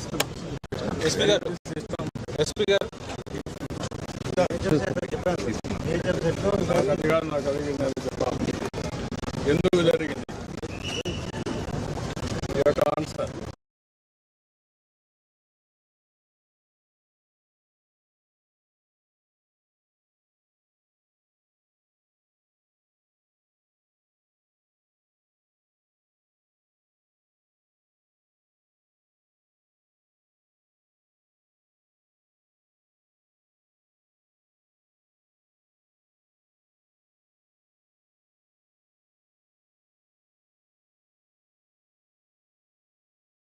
System SP garu. System SP garu. నాకు అడిగింది చెప్పాలి ఎందుకు జరిగింది? యొక్క ఆన్సర్.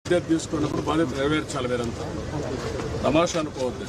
బాధ్యత తీసుకున్నప్పుడు బాధ్యత నెరవేర్చాలి మీరంతా. తమాషా అనుకోవద్దు.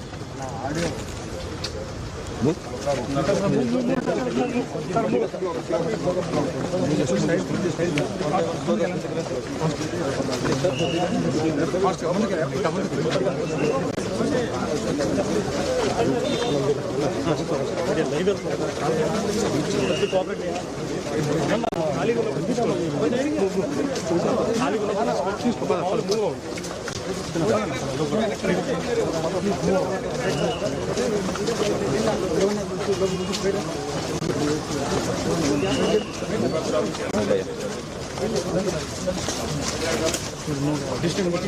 డిస్ట్రిక్ట్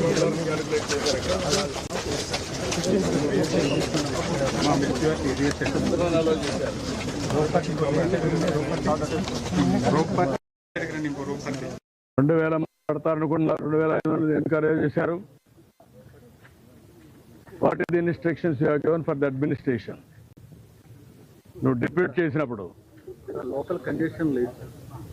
రెండు వేల పడతారనుకున్న రెండు వేల ఐదు వందలు ఎన్కరేజ్ చేశారు. What is the instructions you given for the administration? నువ్వు డిప్యూట్ చేసినప్పుడు. లోకల్ కండిషన్ లేదు.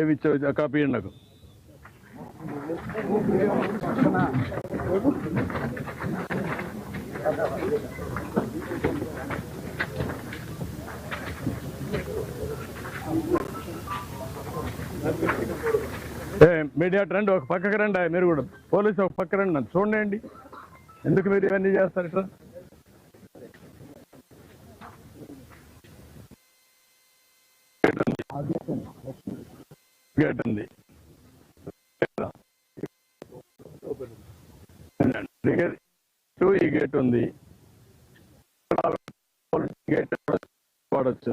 ఏమి కాపీ నాకు ఏ మీడియా రండి ఒక పక్కకు రండి మీరు కూడా. పోలీసు ఒక పక్క రండి నన్ను చూడండి. ఎందుకు మీరు ఇవన్నీ చేస్తారు ఇట్లా? గేట్ ఉంది టూ ఈ గేట్ ఉంది. గేట్ వాడచ్చు.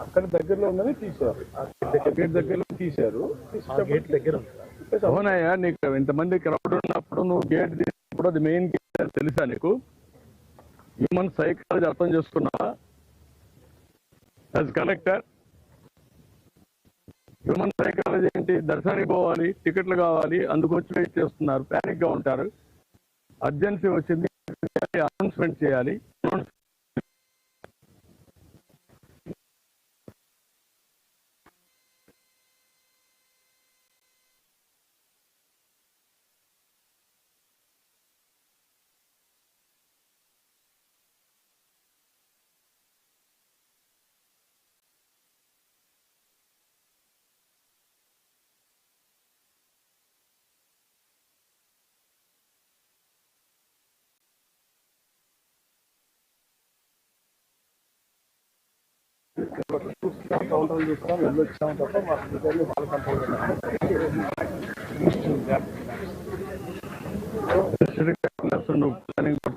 అక్కడ దగ్గరలో ఉన్నది తీశారు గేట్ దగ్గరలో తీశారు గేట్ దగ్గర అవునయ్యా నీకు ఇంతమంది క్రౌడ్ ఉన్నప్పుడు నువ్వు గేట్ తీసినప్పుడు అది మెయిన్ గేట్ అని తెలుసా నీకు? హ్యూమన్ సైకాలజీ అర్థం చేసుకున్నా యాజ్ కలెక్టర్ హ్యూమన్ సైకాలజీ ఏంటి? దర్శనానికి పోవాలి టికెట్లు కావాలి అందుకు వచ్చి వెయిట్ చేస్తున్నారు ప్యానిక్గా ఉంటారు. అర్జెన్సీ వచ్చింది అనౌన్స్మెంట్ చేయాలి. కౌంటర్ చూసుకున్నాం వెళ్ళొచ్చాం తప్ప మా అధికారులు వాళ్ళ కంట్రోల్ నువ్వు ప్లానింగ్